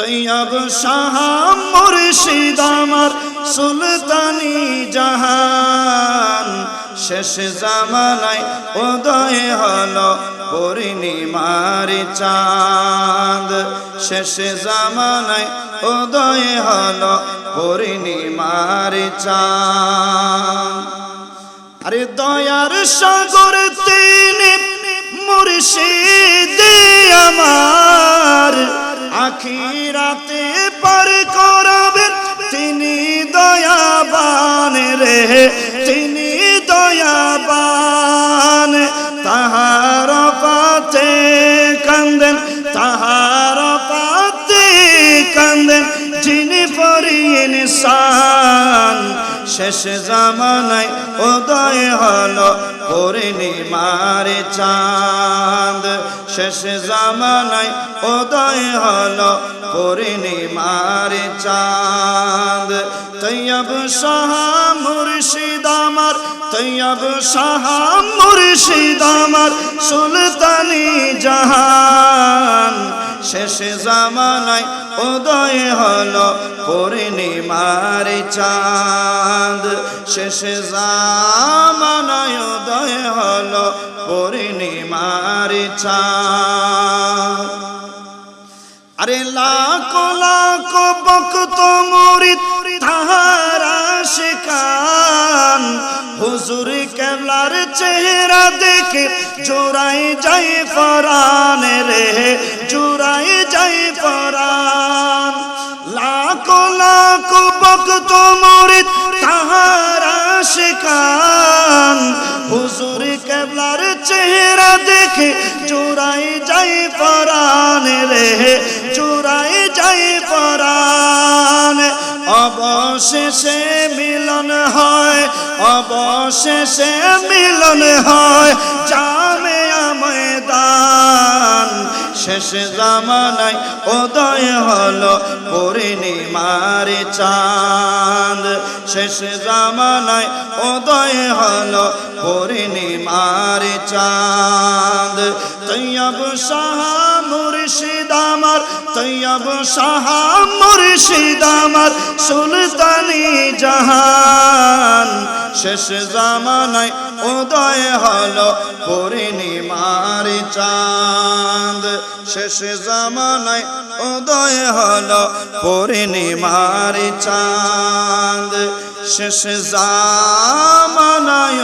তৈয়ব শাহ মুর্শিদ আমার সুলতানি জাহান। শেষ জামানায় উদয় হলো পূর্ণিমার চাঁদ। শেষ জামানায় উদয় হলো পূর্ণিমার চাঁদ। আরে দয়ার সাগর তিনি মুর্শিদ আমার। তিনি দয়াবান, তাহার পাতে কান্দেন, তাহার পাতে কান্দেন, যিনি পরি শেষ জামানায় উদয় হলো পূর্ণিমার চাঁদ, শেষ জামানায় উদয় হলো পূর্ণিমার চাঁদ, তৈয়ব শাহ মুর্শিদ আমার, তৈয়ব শাহ মুর্শিদ আমার, সুলতানি জাহান। শেষ জামানায় উদয় হলো পূর্ণিমার চাঁদ। শেষ জামানায় উদয় হলো পূর্ণিমার চাঁদ। আরে লাখো লাখো বক্ত মুরিদ তাহারা শিকান হুজুর কেবলার চেহারা দেখে জোড়াই যাই ফরান রে জোড়াই যাই ফরান লাখো লাখো বক্ত মুরিদ তাহারা শিকান হুজুর কেবলার চেহারা দেখে জোড়াই যাই পরাণ রে জোড়াই যাই পরাণ অবশেষে মিলন হয় অবশেষে মিলন হয় জামে ময়দান। শেষ জামানায় উদয় হলো পূর্ণিমার চাঁদ। শেষ জামানায় উদয় হলো পূর্ণিমার চাঁদ। তৈয়ব শাহ মুর্শিদ আমার, তৈয়ব শাহ মুর্শিদ আমার, সুলতানি জাহান। শেষ জামানায় উদয় হলো পূর্ণিমার চাঁদ। শেষ জামানায় উদয় হলো পূর্ণিমার চাঁদ। শেষ জামানায়